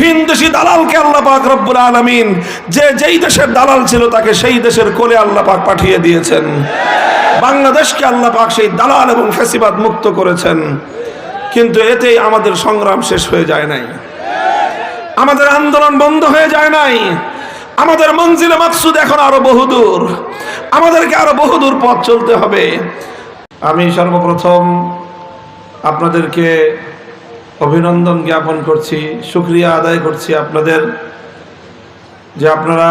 ভিন দেশি দালালকে আল্লাহ পাক রব্বুল আলমিন, যে যেই দেশের দালাল ছিল তাকে সেই দেশের কোলে আল্লাহ পাক পাঠিয়ে দিয়েছেন। বাংলাদেশকে আল্লাহ পাক সেই দালাল এবং ফেসিবাদ মুক্ত করেছেন। কিন্তু এতেই আমাদের সংগ্রাম শেষ হয়ে যায় নাই। আমাদের আন্দোলন বন্ধ হয়ে যায় নাই। আমাদের মঞ্জিলে মাকসুদ এখন আরও বহুদূর। আমাদেরকে আরও বহুদূর পথ চলতে হবে। আমি সর্বপ্রথম আপনাদেরকে অভিনন্দন জ্ঞাপন করছি, শুক্রিয়া আদায় করছি আপনাদের যে আপনারা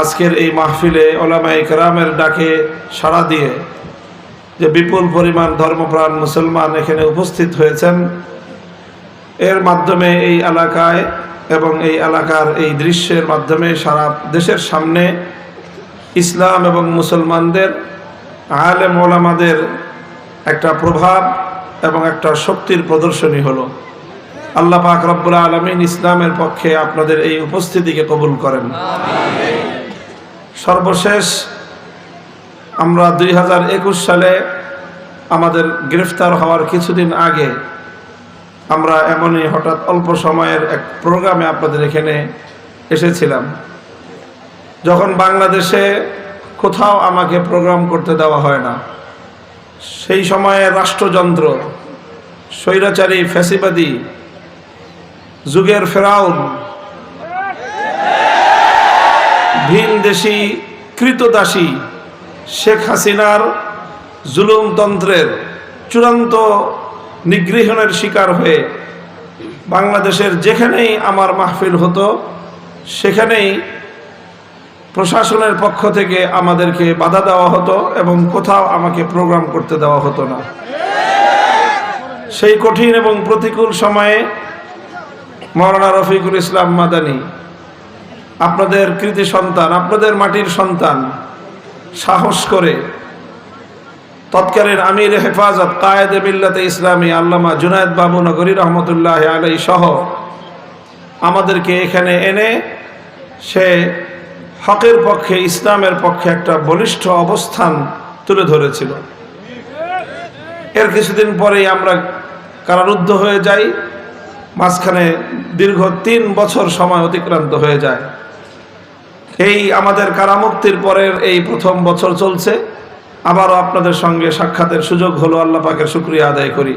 আজকের এই মাহফিলে ওলামাই কেরামের ডাকে সাড়া দিয়ে যে বিপুল পরিমাণ ধর্মপ্রাণ মুসলমান এখানে উপস্থিত হয়েছেন, এর মাধ্যমে এই এলাকায় এবং এই এলাকার এই দৃশ্যের মাধ্যমে সারা দেশের সামনে ইসলাম এবং মুসলমানদের, আলেম ওলামাদের একটা প্রভাব এবং একটা শক্তির প্রদর্শনী হলো। আল্লাহ পাক রব্বুল আলমিন ইসলামের পক্ষে আপনাদের এই উপস্থিতিকে কবুল করেন। সর্বশেষ আমরা দুই হাজার একুশ সালে আমাদের গ্রেফতার হওয়ার কিছুদিন আগে আমরা এমনই হঠাৎ অল্প সময়ের এক প্রোগ্রামে আপনাদের এখানে এসেছিলাম। যখন বাংলাদেশে কোথাও আমাকে প্রোগ্রাম করতে দেওয়া হয় না সেই সময়ে রাষ্ট্রযন্ত্র, স্বৈরাচারী, ফ্যাসিবাদী, যুগের ফেরাউন, ভিন দেশি কৃতদাসী শেখ হাসিনার জুলুমতন্ত্রের চূড়ান্ত নিগৃহণের শিকার হয়ে বাংলাদেশের যেখানেই আমার মাহফিল হতো, সেখানেই প্রশাসনের পক্ষ থেকে আমাদেরকে বাধা দেওয়া হতো এবং কোথাও আমাকে প্রোগ্রাম করতে দেওয়া হতো না। সেই কঠিন এবং প্রতিকূল সময়ে মৌলানা রফিকুল ইসলাম মাদানী, আপনাদের কৃতি সন্তান, আপনাদের মাটির সন্তান, সাহস করে তৎকালীন আমির হেফাজত কায়েদে মিল্লাতে ইসলামী আল্লামা জুনায়দ বাবু নগরী রহমতুল্লাহ আলাই সহ আমাদেরকে এখানে এনে সে হকের পক্ষে, ইসলামের পক্ষে একটা বলিষ্ঠ অবস্থান তুলে ধরেছিল। এর কিছুদিন পরেই আমরা কারারুদ্ধ হয়ে যাই। মাঝখানে দীর্ঘ তিন বছর সময় অতিক্রান্ত হয়ে যায়। এই আমাদের কারামুক্তির পরের এই প্রথম বছর চলছে। আবারও আপনাদের সঙ্গে সাক্ষাতের সুযোগ হলো, আল্লাহ পাকের শুক্রিয়া আদায় করি।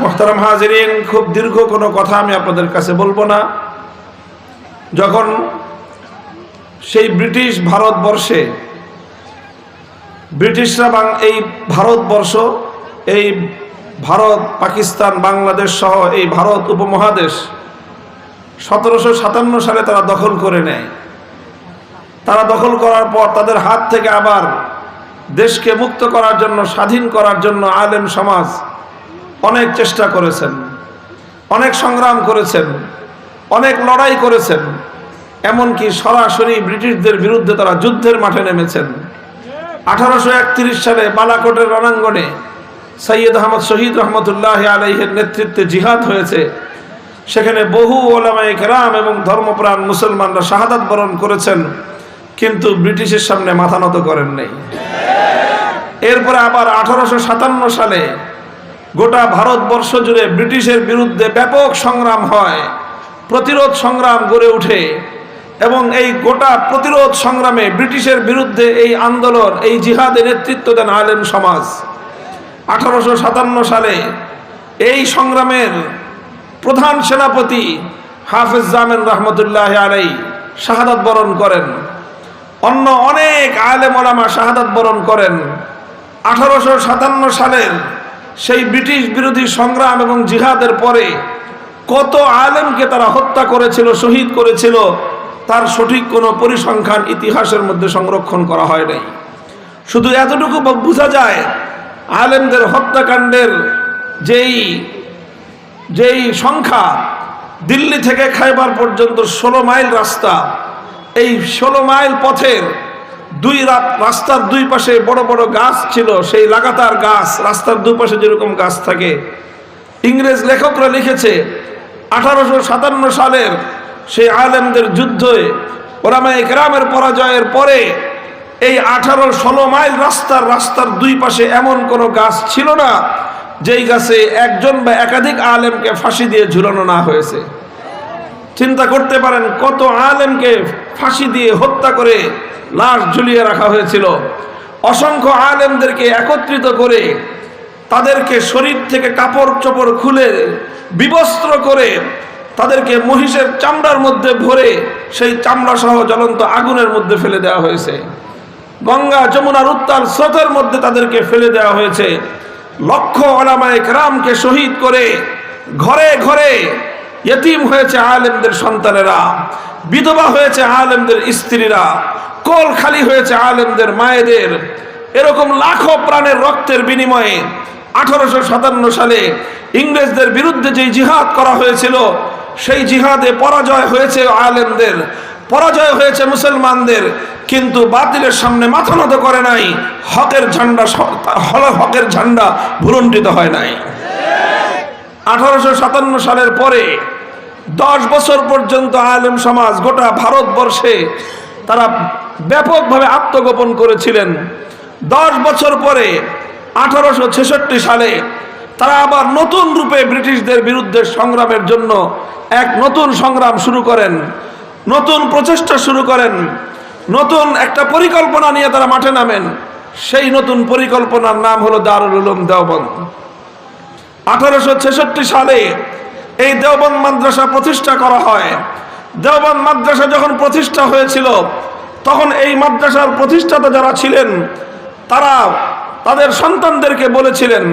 মোহতারাম হাজিরিন, খুব দীর্ঘ কোনো কথা আমি আপনাদের কাছে বলব না। যখন সেই ব্রিটিশ ভারতবর্ষে, ব্রিটিশরা বাং- এই ভারতবর্ষ, এই ভারত, পাকিস্তান, বাংলাদেশ সহ এই ভারত উপমহাদেশ সতেরোশো সাতান্ন সালে তারা দখল করে নেয়। তারা দখল করার পর তাদের হাত থেকে আবার দেশকে মুক্ত করার জন্য, স্বাধীন করার জন্য আলেম সমাজ অনেক চেষ্টা করেছেন, অনেক সংগ্রাম করেছেন, অনেক লড়াই করেছেন। এমনকি সরাসরি ব্রিটিশদের বিরুদ্ধে তারা যুদ্ধের মাঠে নেমেছেন। আঠারোশো একত্রিশ সালে বালাকোটের রণাঙ্গনে সৈয়দ আহমদ শহীদ রহমতুল্লাহ আলহের নেতৃত্বে জিহাদ হয়েছে। সেখানে বহু ওলামাই কেরাম এবং ধর্মপ্রাণ মুসলমানরা শাহাদাত বরণ করেছেন, কিন্তু ব্রিটিশের সামনে মাথা নত করেন নাই। এরপরে আবার আঠারোশো সাতান্ন সালে গোটা ভারতবর্ষ জুড়ে ব্রিটিশের বিরুদ্ধে ব্যাপক সংগ্রাম হয়। প্রতিরোধ সংগ্রাম গড়ে ওঠে এবং এই গোটা প্রতিরোধ সংগ্রামে ব্রিটিশের বিরুদ্ধে এই আন্দোলন, এই জিহাদে নেতৃত্ব দেন আলেম সমাজ। আঠারোশো সাতান্ন সালে এই সংগ্রামের প্রধান সেনাপতি হাফেজ জামেন রহমতুল্লাহ আলাই শাহাদাত বরণ করেন। অন্য অনেক আলেম ওলামা শাহাদাত বরণ করেন। আঠারোশো সাতান্ন সালের সেই ব্রিটিশ বিরোধী সংগ্রাম এবং জিহাদের পরে কত আলেমকে তারা হত্যা করেছিল, শহীদ করেছিল তার সঠিক কোনো পরিসংখ্যান ইতিহাসের মধ্যে সংরক্ষণ করা হয় নাই। শুধু এতটুকু বোঝা যায়, আলেমদের হত্যাকাণ্ডের যেই যেই সংখ্যা, দিল্লি থেকে খাইবার পর্যন্ত ষোলো মাইল রাস্তা, এই ষোলো মাইল পথের দুই রাত, রাস্তার দুই পাশে বড় বড় গাছ ছিল, সেই লাগাতার গাছ, রাস্তার দুই পাশে যেরকম গাছ থাকে। ইংরেজ লেখকরা লিখেছে, আঠারোশো সাতান্ন সালের সেই আলেমদের যুদ্ধে ওরামা একরামের পরাজয়ের পরে এই আঠারো ষোলো মাইল রাস্তার রাস্তার দুই পাশে এমন কোনো গাছ ছিল না, যেই গাছে একজন বা একাধিক আলেমকে ফাঁসি দিয়ে ঝুলানো না হয়েছে। চিন্তা করতে পারেন কত আলেমকে ফাঁসি দিয়ে হত্যা করে লাশ ঝুলিয়ে রাখা হয়েছিল। অসংখ্য আলেমদেরকে একত্রিত করে তাদেরকে শরীর থেকে কাপড় চোপড় খুলে বিবস্ত্র করে তাদেরকে মহিষের চামড়ার মধ্যে ভরে সেই চামড়া সহ জ্বলন্ত আগুনের মধ্যে ফেলে দেওয়া হয়েছে। গঙ্গা যমুনার উত্তাল স্রোতের মধ্যে তাদেরকে ফেলে দেওয়া হয়েছে। লক্ষ অলামায় রামকে শহীদ করে ঘরে ঘরে ইয়তিম হয়েছে আলেমদের সন্তানেরা, বিধবা হয়েছে আলেমদের স্ত্রীরা, কোল খালি হয়েছে আলেমদের মায়েদের। এরকম লাখো প্রাণের রক্তের বিনিময়ে আঠারোশো সাতান্ন সালে ইংরেজদের বিরুদ্ধে যেই জিহাদ করা হয়েছিল সেই জিহাদে পরাজয় হয়েছে আলেমদের, পরাজয় হয়েছে মুসলমানদের, কিন্তু বাতিলের সামনে মাথা নত করে নাই, হকের ঝান্ডা হল- হকের ঝান্ডা ভুলুণ্ঠিত হয় নাই। আঠারোশো সাতান্ন সালের পরে দশ বছর পর্যন্ত আলেম সমাজ গোটা ভারতবর্ষে তারা ব্যাপকভাবে আত্মগোপন করেছিলেন। দশ বছর পরে আঠারোশো ছেষট্টি সালে তারা আবার নতুন রূপে ব্রিটিশদের বিরুদ্ধে সংগ্রামের জন্য এক নতুন সংগ্রাম শুরু করেন, নতুন প্রচেষ্টা শুরু করেন, নতুন একটা পরিকল্পনা নিয়ে তারা মাঠে নামেন। সেই নতুন পরিকল্পনার নাম হলো দারুল উলুম দেওবন্দ। আঠারোশো ছেষট্টি সালে এই দেওবন্দ মাদ্রাসা প্রতিষ্ঠা করা হয়। দেওবন্দ মাদ্রাসা যখন প্রতিষ্ঠা হয়েছিল, তখন এই মাদ্রাসার প্রতিষ্ঠাতা যারা ছিলেন, তারা তাদের সন্তানদেরকে বলেছিলেন,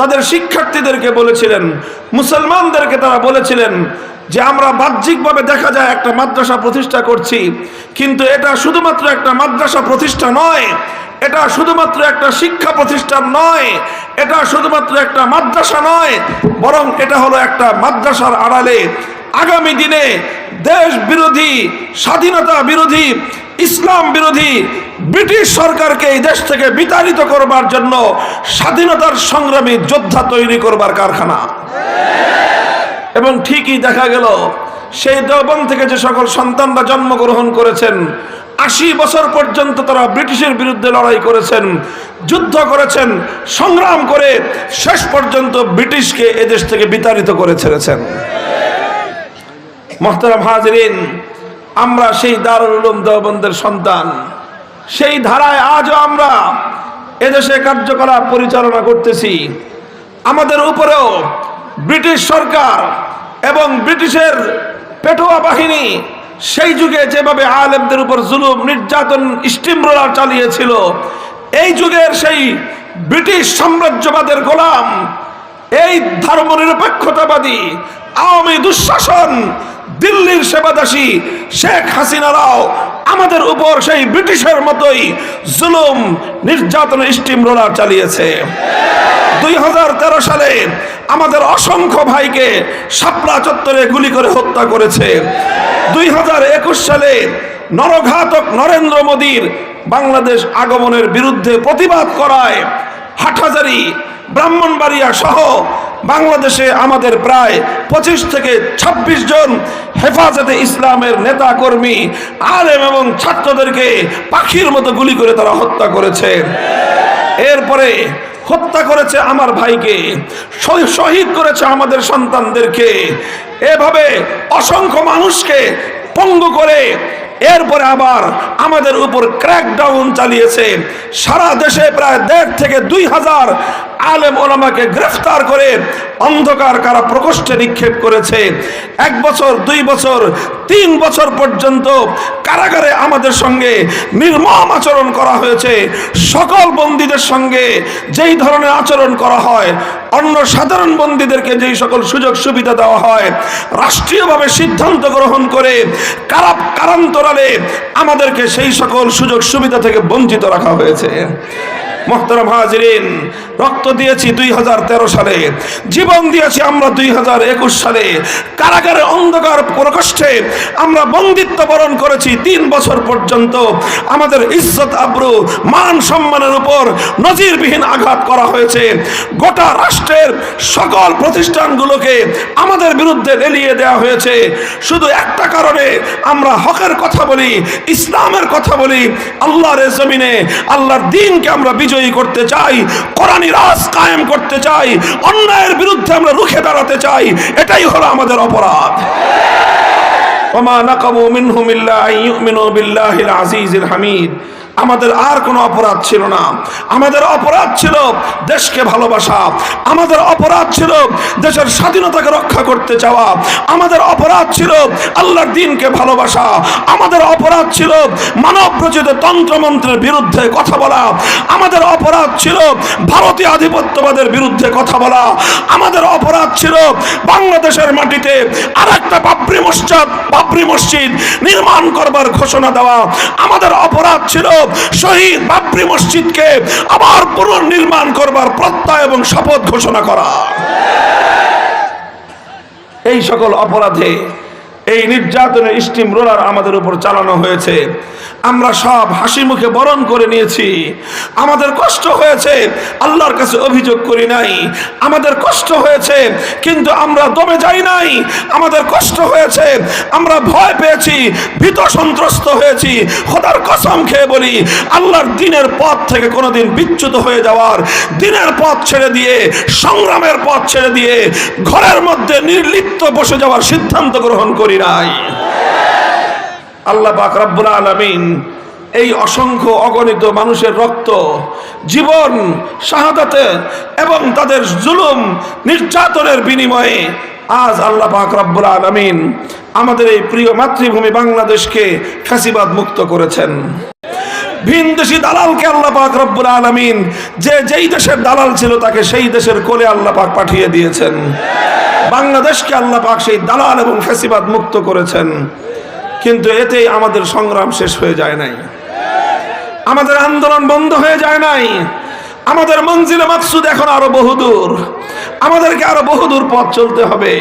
তাদের শিক্ষার্থীদেরকে বলেছিলেন, মুসলমানদেরকে তারা বলেছিলেন যে আমরা বাহ্যিকভাবে দেখা যায় একটা মাদ্রাসা প্রতিষ্ঠা করছি, কিন্তু এটা শুধুমাত্র একটা মাদ্রাসা প্রতিষ্ঠা নয়, এটা শুধুমাত্র একটা শিক্ষা প্রতিষ্ঠান নয়, এটা শুধুমাত্র একটা মাদ্রাসা নয়, বরং এটা হলো একটা মাদ্রাসার আড়ালে আগামী দিনে দেশ বিরোধী, স্বাধীনতা বিরোধী ইসলাম বিরোধী ব্রিটিশ সরকারকে এই দেশ থেকে বিতাড়িত করবার জন্য স্বাধীনতার সংগ্রামী যোদ্ধা তৈরি করবার কারখানা। এবং ঠিকই দেখা গেল, সেই দেওবন থেকে যে সকল সন্তানরা জন্মগ্রহণ করেছেন, আশি বছর পর্যন্ত তারা ব্রিটিশের বিরুদ্ধে লড়াই করেছেন, যুদ্ধ করেছেন, সংগ্রাম করে শেষ পর্যন্ত ব্রিটিশকে এদেশ থেকে বিতাড়িত করে ছেড়েছেন। মোহতারাম হাজরিন আমরা সেই দারুল উলুম সন্তান। সেই ধারায় আজও আমরা এদেশে কার্যকলাপ পরিচালনা করতেছি। আমাদের উপরেও ব্রিটিশ সরকার এবং ব্রিটিশের পেটোয়া বাহিনী সেই যুগে যেভাবে আলেমদের উপর জুলুম, নির্যাতন স্টিমরোলার চালিয়েছিল, এই যুগের সেই ব্রিটিশ সাম্রাজ্যবাদের গোলাম, এই ধর্মনিরপেক্ষতাবাদী, আওয়ামী দুঃশাসন দিল্লির সেবাদাসী শেখ হাসিনারাও আমাদের উপর সেই ব্রিটিশের মতোই জুলুম নির্যাতন স্টিম রোলার চালিয়েছে। দুই হাজার তেরো সালে আমাদের অসংখ্য ভাইকে শাপলা চত্বরে গুলি করে হত্যা করেছে। দুই হাজার একুশ সালে নরঘাতক নরেন্দ্র মোদীর বাংলাদেশ আগমনের বিরুদ্ধে প্রতিবাদ করায় হাটহাজারি, ব্রাহ্মণবাড়িয়া সহ বাংলাদেশে আমাদের প্রায় পঁচিশ থেকে ২৬ জন হেফাজতে ইসলামের নেতা কর্মী আলেম এবং ছাত্রদেরকে পাখির মতো গুলি করে তারা হত্যা করেছে। এরপরে হত্যা করেছে আমার ভাইকে, শহী- শহীদ করেছে আমাদের সন্তানদেরকে। এভাবে অসংখ্য মানুষকে পঙ্গু করে এরপরে আবার আমাদের উপর ক্র্যাকডাউন চালিয়েছে। সারা দেশে প্রায় দেড় থেকে দুই হাজার আলেম ওলামাকে গ্রেফতার করে অন্ধকার কারা প্রকোষ্ঠে নিক্ষেপ করেছে। এক বছর, দুই বছর তিন বছর পর্যন্ত কারাগারে আমাদের সঙ্গে নির্মম আচরণ করা হয়েছে। সকল বন্দীদের সঙ্গে যেই ধরনের আচরণ করা হয়, অন্য সাধারণ বন্দীদেরকে যেই সকল সুযোগ সুবিধা দেওয়া হয়, রাষ্ট্রীয়ভাবে সিদ্ধান্ত গ্রহণ করে কারা, কারান্তরালে আমাদেরকে সেই সকল সুযোগ সুবিধা থেকে বঞ্চিত রাখা হয়েছে। মোহতারাম হাজরিন, রক্ত দিয়েছি দুই হাজার তেরো সালে, জীবন দিয়েছি আমরা দুই হাজার একুশ সালে, কারাগারে অন্ধকার প্রকোষ্ঠে আমরা বন্দিত্ব বরণ করেছি তিন বছর পর্যন্ত। আমাদের ইজ্জত, আব্রু, মান সম্মানের উপর নজিরবিহীন আঘাত করা হয়েছে। গোটা রাষ্ট্রের সকল প্রতিষ্ঠানগুলোকে আমাদের বিরুদ্ধে লেলিয়ে দেওয়া হয়েছে। শুধু একটা কারণে আমরা হকের কথা বলি, ইসলামের কথা বলি, আল্লাহর জমিনে, আল্লাহর দিনকে আমরা বিজয়ী করতে চাই কোরআনী রাজ কায়েম করতে চাই, অন্যায়ের বিরুদ্ধে আমরা রুখে দাঁড়াতে চাই, এটাই হলো আমাদের অপরাধ। وما নাকাবু منهم ইল্লা আন يؤمنوا بالله العزيز হামিদ। আমাদের আর কোনো অপরাধ ছিল না। আমাদের অপরাধ ছিল দেশকে ভালোবাসা। আমাদের অপরাধ ছিল দেশের স্বাধীনতাকে রক্ষা করতে চাওয়া। আমাদের অপরাধ ছিল আল্লাহর দিনকে ভালোবাসা। আমাদের অপরাধ ছিল মানব রচিত তন্ত্রমন্ত্রের বিরুদ্ধে কথা বলা। আমাদের অপরাধ ছিল ভারতীয় আধিপত্যবাদের বিরুদ্ধে কথা বলা। আমাদের অপরাধ ছিল বাংলাদেশের মাটিতে আর একটা বাবরি মসজিদ বাবরি মসজিদ নির্মাণ করবার ঘোষণা দেওয়া। আমাদের অপরাধ ছিল শহীদ বাবরি মসজিদকে আবার পুনর্নির্মাণ করবার প্রত্যয় এবং শপথ ঘোষণা করা। এই সকল অপরাধে এই নির্যাতনের স্টিম রোলার আমাদের উপর চালানো হয়েছে। আমরা সব হাসি মুখে বরণ করে নিয়েছি। আমাদের কষ্ট হয়েছে, আল্লাহর কাছে অভিযোগ করি নাই। আমাদের কষ্ট হয়েছে, কিন্তু আমরা দমে যাই নাই। আমাদের কষ্ট হয়েছে, আমরা ভয় পেয়েছি, ভীত সন্ত্রস্ত হয়েছি। খোদার কসম খেয়ে বলি, আল্লাহর দিনের পথ থেকে কোনোদিন বিচ্যুত হয়ে যাওয়ার, দিনের পথ ছেড়ে দিয়ে, সংগ্রামের পথ ছেড়ে দিয়ে, ঘরের মধ্যে নির্লিপ্ত বসে যাওয়ার সিদ্ধান্ত গ্রহণ করি। আল্লাহ আলমিন এই অসংখ্য অগণিত মানুষের রক্ত, জীবন, শাহাদাতে এবং তাদের জুলুম নির্যাতনের বিনিময়ে আজ আল্লাহ পাক রব্বুল আলামিন আমাদের এই প্রিয় মাতৃভূমি বাংলাদেশকে ফাঁসিবাদ মুক্ত করেছেন। ভিন দেশি দালালকে আল্লাহ পাক রব্বুল আলামিন, যে যেই দেশের দালাল ছিল তাকে সেই দেশের কোলে আল্লাহ পাক পাঠিয়ে দিয়েছেন। বাংলাদেশকে আল্লাহ পাক সেই দালাল এবং ফেসিবাদ মুক্ত করেছেন। কিন্তু এতেই আমাদের সংগ্রাম শেষ হয়ে যায় নাই। আমাদের আন্দোলন বন্ধ হয়ে যায় নাই। আমাদের মঞ্জিলে মাকসুদ এখন আরও বহুদূর। আমাদেরকে আরও বহুদূর পথ চলতে হবে।